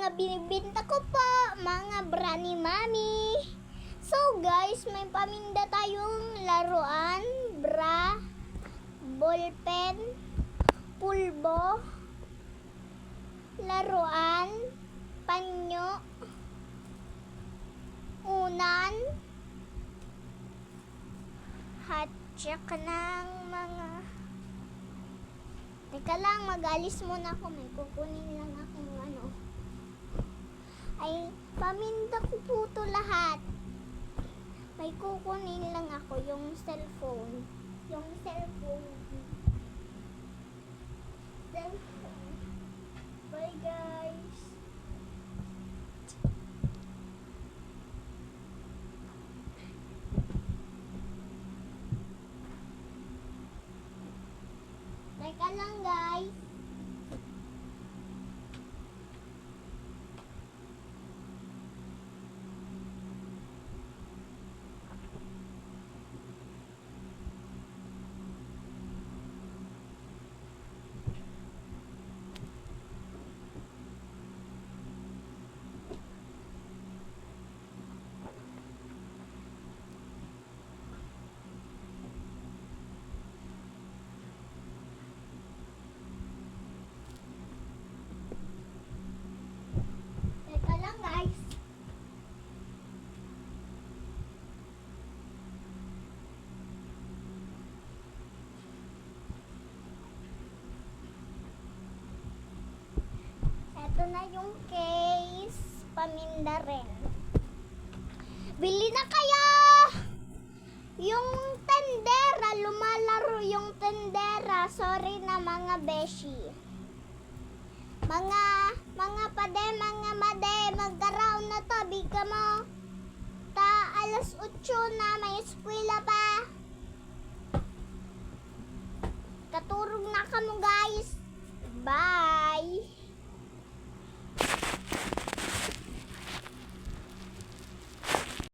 mga binibinta ko po, mga bra ni Mami. So guys, may paminda tayong laruan, bra, ballpen, pulbo, laruan, panyo, unan, hatchak ng mga... Teka lang, mag-alis muna ako. May kukunin lang akong ano. Ay, paminda ko po to lahat. May kukunin lang ako yung cellphone. Yung cellphone. Cellphone. Bye guys. Teka lang guys. Teka lang guys. Ito na yung case. Paminda rin. Bili na kayo! Yung tendera, lumalaro yung tendera. Sorry na mga beshi. Mga, mga pade, mga made, mag-around na to, bigka mo. Ta, alas 8 na, may eskwela pa.